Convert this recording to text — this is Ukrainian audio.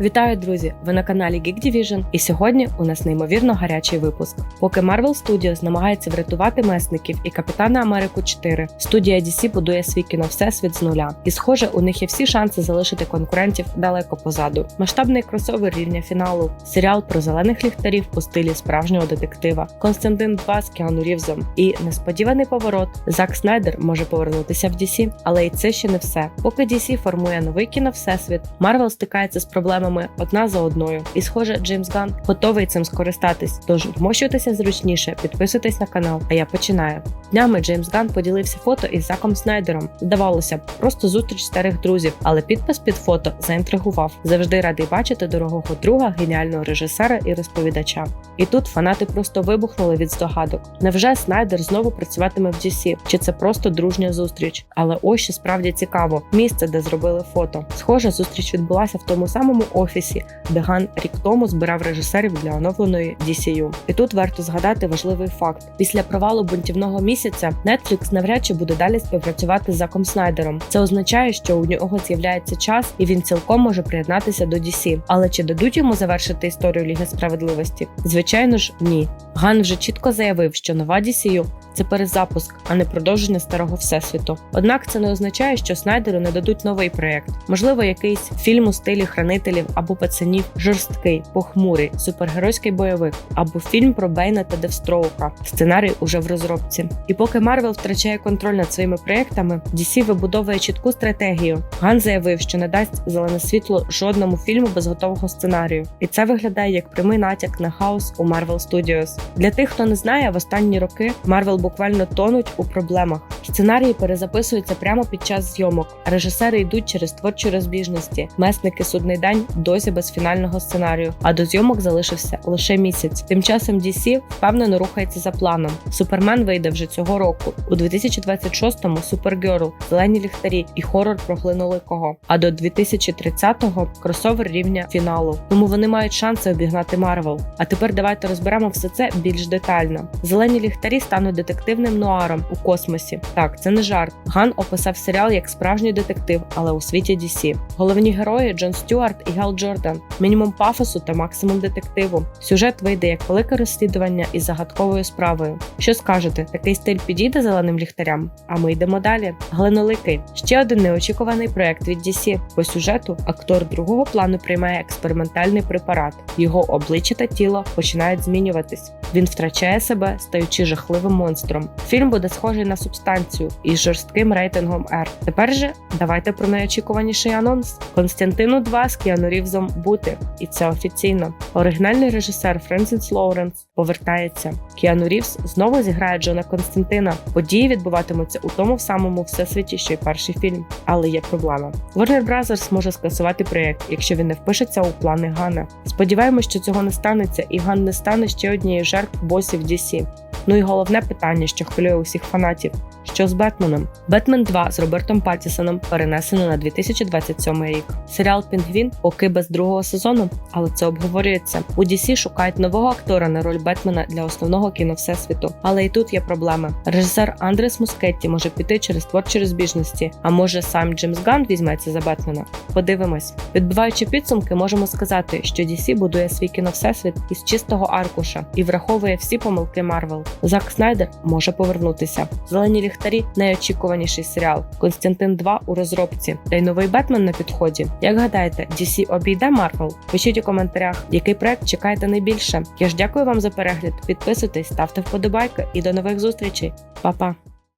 Вітаю, друзі! Ви на каналі Geek Division, і сьогодні у нас неймовірно гарячий випуск. Поки Marvel Studios намагається врятувати месників і Капітана Америку 4, студія DC будує свій кіно всесвіт з нуля. І схоже, у них є всі шанси залишити конкурентів далеко позаду. Масштабний кросовер рівня фіналу, серіал про зелених ліхтарів у стилі справжнього детектива, Константин 2 з Кіану Рівзом і несподіваний поворот. Зак Снайдер може повернутися в DC, але і це ще не все. Поки DC формує новий кіно всесвіт, Marvel стикається з проблемами одна за одною. І схоже, Джеймс Ган готовий цим скористатись. Тож вмощуйтеся зручніше, підписуйтесь на канал. А я починаю. Днями Джеймс Ган поділився фото із Заком Снайдером. Здавалося б, просто зустріч старих друзів, але підпис під фото заінтригував. Завжди радий бачити дорогого друга, геніального режисера і розповідача. І тут фанати просто вибухнули від здогадок. Невже Снайдер знову працюватиме в DC? Чи це просто дружня зустріч? Але ось що справді цікаво: місце, де зробили фото. Схоже, зустріч відбулася в тому самому офісі, де Ган рік тому збирав режисерів для оновленої DCU. І тут варто згадати важливий факт: після провалу бунтівного місяця Netflix навряд чи буде далі співпрацювати з Заком Снайдером. Це означає, що у нього з'являється час, і він цілком може приєднатися до DC. Але чи дадуть йому завершити історію Ліги справедливості? Звичайно ж, ні. Ган вже чітко заявив, що нова DCU – це перезапуск, а не продовження старого всесвіту. Однак це не означає, що Снайдеру не дадуть новий проєкт. Можливо, якийсь фільм у стилі хранителів або пацанів, жорсткий, похмурий, супергеройський бойовик, або фільм про Бейна та Девстроука. Сценарій уже в розробці. І поки Марвел втрачає контроль над своїми проєктами, DC вибудовує чітку стратегію. Ган заявив, що не дасть зелене світло жодному фільму без готового сценарію, і це виглядає як прямий натяк на хаос у Marvel Studios. Для тих, хто не знає, в останні роки Marvel буквально тонуть у проблемах. Сценарії перезаписуються прямо під час зйомок. Режисери йдуть через творчі розбіжності. Месники судний день досі без фінального сценарію. А до зйомок залишився лише місяць. Тим часом DC впевнено рухається за планом. Супермен вийде вже цього року. У 2026-му Супергерл, зелені ліхтарі і хорор про глиноликого. А до 2030-го кросовер рівня фіналу. Тому вони мають шанси обігнати Марвел. А тепер давайте розберемо все це більш детально. Зелені ліхтарі стануть детективним нуаром у космосі. Так, це не жарт. Ган описав серіал як справжній детектив, але у світі DC. Головні герої Джон Стюарт і Гал Джордан. Мінімум пафосу та максимум детективу. Сюжет вийде як велике розслідування із загадковою справою. Що скажете, такий стиль підійде зеленим ліхтарям? А ми йдемо далі. Глиноликий ще один неочікуваний проект від DC. По сюжету актор другого плану приймає експериментальний препарат. Його обличчя та тіло починають змінюватись. Він втрачає себе, стаючи жахливим монстром. Фільм буде схожий на субстанцію із жорстким рейтингом R. Тепер же давайте про найочікуваніший анонс: Константину 2 з Кіану Рівзом бути, і це офіційно. Оригінальний режисер Френсіс Лоуренс повертається. Кіану Рівз знову зіграє Джона Константина. Події відбуватимуться у тому самому всесвіті, що й перший фільм. Але є проблема. Warner Bros. може скасувати проєкт, якщо він не впишеться у плани Гана. Сподіваємось, що цього не станеться, і Ган не стане ще однією жертв босів DC. Ну і головне питання, що хвилює усіх фанатів: що з Бетменом? Бетмен 2 з Робертом Паттісоном перенесено на 2027 рік. Серіал Пінгвін поки без другого сезону, але це обговорюється. У DC шукають нового актора на роль Бетмена для основного кіно всесвіту. Але і тут є проблеми. Режисер Андрес Мускетті може піти через творчі розбіжності, а може сам Джеймс Ган візьметься за Бетмена. Подивимось. Відбиваючи підсумки, можемо сказати, що DC будує свій кіно всесвіт із чистого аркуша і враховує всі помилки Марвел. Зак Снайдер може повернутися. Зелені ліхтарі найочікуваніший серіал. Константин 2 у розробці. Та й новий Бетмен на підході. Як гадаєте, DC обійде Марвел? Пишіть у коментарях, який проект чекаєте найбільше. Я ж дякую вам за перегляд. Підписуйтесь, ставте вподобайки і до нових зустрічей. Па-па!